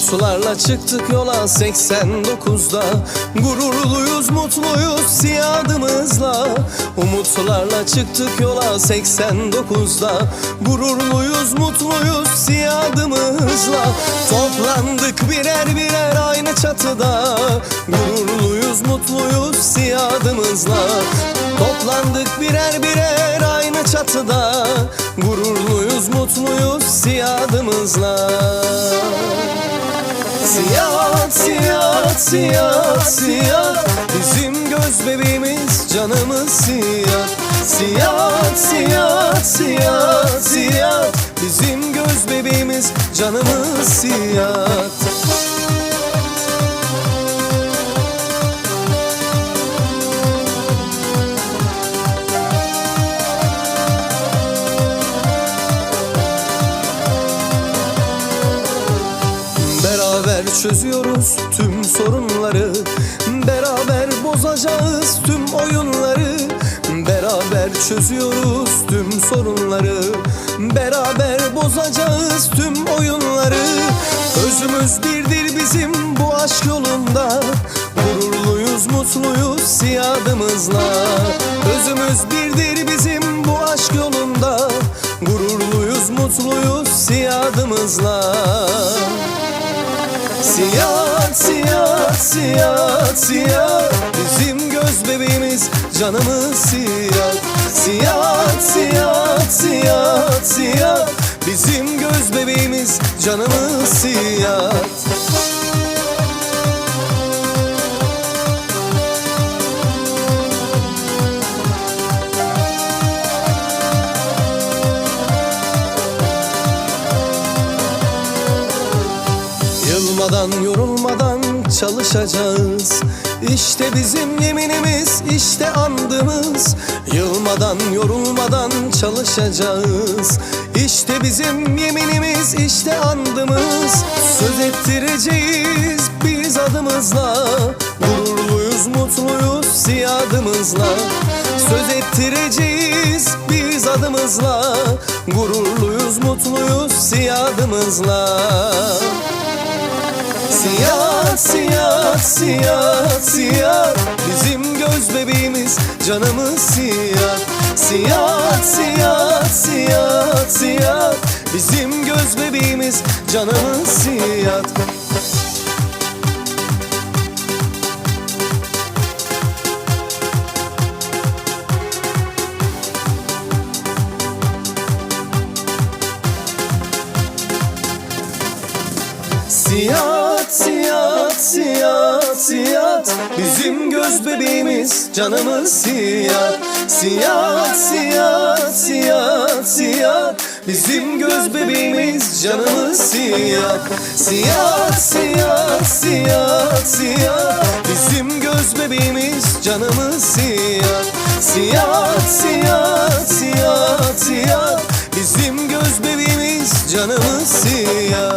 Umutlarla çıktık yola 89'da Gururluyuz mutluyuz siyadımızla. Umutlarla çıktık yola 89'da Gururluyuz mutluyuz siyadımızla. Toplandık birer birer aynı çatıda. Gururluyuz mutluyuz siyadımızla. Toplandık birer birer aynı çatıda. Gururluyuz mutluyuz siyadımızla Siyah, siyah, siyah, siyah. Bizim göz bebeğimiz canımız siyah. Siyah, siyah, siyah, siyah. Bizim göz bebeğimiz canımız siyah Beraber çözüyoruz tüm sorunları. Beraber bozacağız tüm oyunları. Beraber çözüyoruz tüm sorunları. Beraber bozacağız tüm oyunları. Özümüz birdir bizim bu aşk yolunda. Gururluyuz mutluyuz siyadımızla. Özümüz birdir bizim bu aşk yolunda. Gururluyuz mutluyuz siyadımızla Siyah, siyah, siyah, siyah. Bizim göz bebeğimiz canımız siyah. Siyah, siyah, siyah, siyah. Bizim göz bebeğimiz canımız siyah Yılmadan yorulmadan çalışacağız. İşte bizim yeminimiz işte andımız. Yılmadan yorulmadan çalışacağız. İşte bizim yeminimiz işte andımız. Söz ettireceğiz biz adımızla. Gururluyuz mutluyuz siyadımızla. Söz ettireceğiz biz adımızla. Gururluyuz mutluyuz siyadımızla Siyah, siyah, siyah, siyah. Bizim göz bebeğimiz canımız siyah. Siyah, siyah, siyah, siyah. Bizim göz bebeğimiz canımız siyah. Siyah, siyah, siyah. Bizim göz bebeğimiz canımız siyah. Siyah, siyah, siyah, siyah. Bizim göz bebeğimiz canımız siyah. Siyah, siyah, siyah, siyah. Bizim göz bebeğimiz canımız siyah. Siyah, siyah, siyah, siyah. Bizim göz bebeğimiz canımız siyah